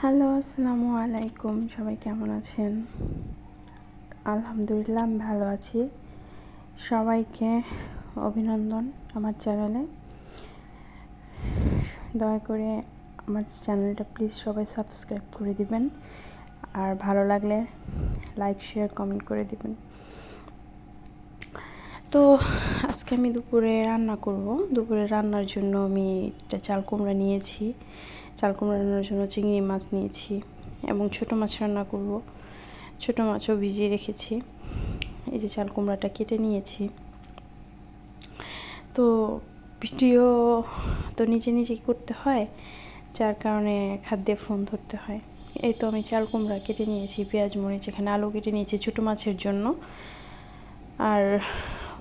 Hello, আসসালামু আলাইকুম। সবাই কেমন আছেন? আলহামদুলিল্লাহ, আমি ভালো আছি। সবাইকে অভিনন্দন আমার চ্যানেলে। দয়া করে আমার চ্যানেলটা প্লিজ সবাই সাবস্ক্রাইব করে দিবেন। আর ভালো লাগলে লাইক, শেয়ার, কমেন্ট করে দিবেন। তো আজকে আমি দুপুরে রান্না করব। দুপুরে রান্নার জন্য আমি একটা চাল কুমড়া নিয়েছি। চাল কুমড়া রান্নার জন্য চিংড়ি মাছ নিয়েছি এবং ছোটো মাছ রান্না করব। ছোটো মাছও ভিজিয়ে রেখেছি। এই যে চাল কুমড়াটা কেটে নিয়েছি। তো ভিডিও তো নিজে নিজেই করতে হয়, যার কারণে খাদ্যে ফোন ধরতে হয়। এই তো আমি চাল কুমড়া কেটে নিয়েছি, পেঁয়াজ, মরিচ, এখানে আলু কেটে নিয়েছি ছোটো মাছের জন্য। আর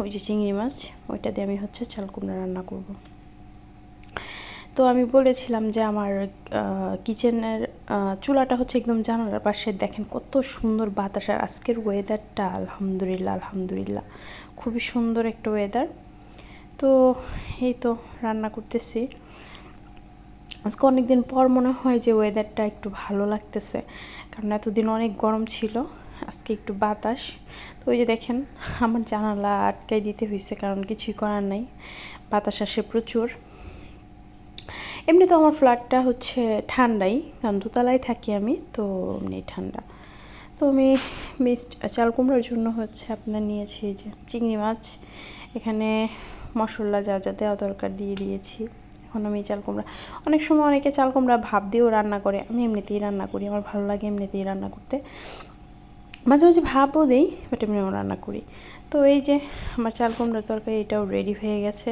ওই যে চিংড়ি মাছ, ওইটা দিয়ে আমি হচ্ছে চাল কুমড়া রান্না করব। তো আমি বলেছিলাম যে আমার কিচেনের চুলাটা হচ্ছে একদম জানালার পাশে। দেখেন কত সুন্দর বাতাস আর আজকের ওয়েদারটা আলহামদুলিল্লাহ আলহামদুলিল্লাহ। খুবই সুন্দর একটা ওয়েদার তো এই তো রান্না করতেছি। আজকে অনেক দিন পর মনে হয় যে ওয়েদারটা একটু ভালো লাগতেছে, কারণ এতদিন অনেক গরম ছিল, আজকে একটু বাতাস। তো ওই যে দেখেন, আমার জানালা আটকাই দিতে হয়েছে কারণ কিছুই করার নাই। বাতাস আসে প্রচুর। এমনি তো আমার ফ্ল্যাটটা হচ্ছে ঠান্ডাই কারণ দোতলায় থাকি আমি, তো এমনি ঠান্ডা। তো আমি মিস্ট, চাল কুমড়োর জন্য হচ্ছে আপনার নিয়েছি যে চিংড়ি মাছ, এখানে মশলা যা যা দেওয়া দরকার দিয়ে দিয়েছি। এখন আমি চাল কুমড়া, অনেক সময় অনেকে চাল কুমড়া ভাব দিয়েও রান্না করে, আমি এমনিতেই রান্না করি, আমার ভালো লাগে এমনিতেই রান্না করতে। মাঝে মাঝে ভাবও দিই বাট এমনি আমি রান্না করি। তো এই যে আমার চাল কুমড়ার তরকারি এটাও রেডি হয়ে গেছে।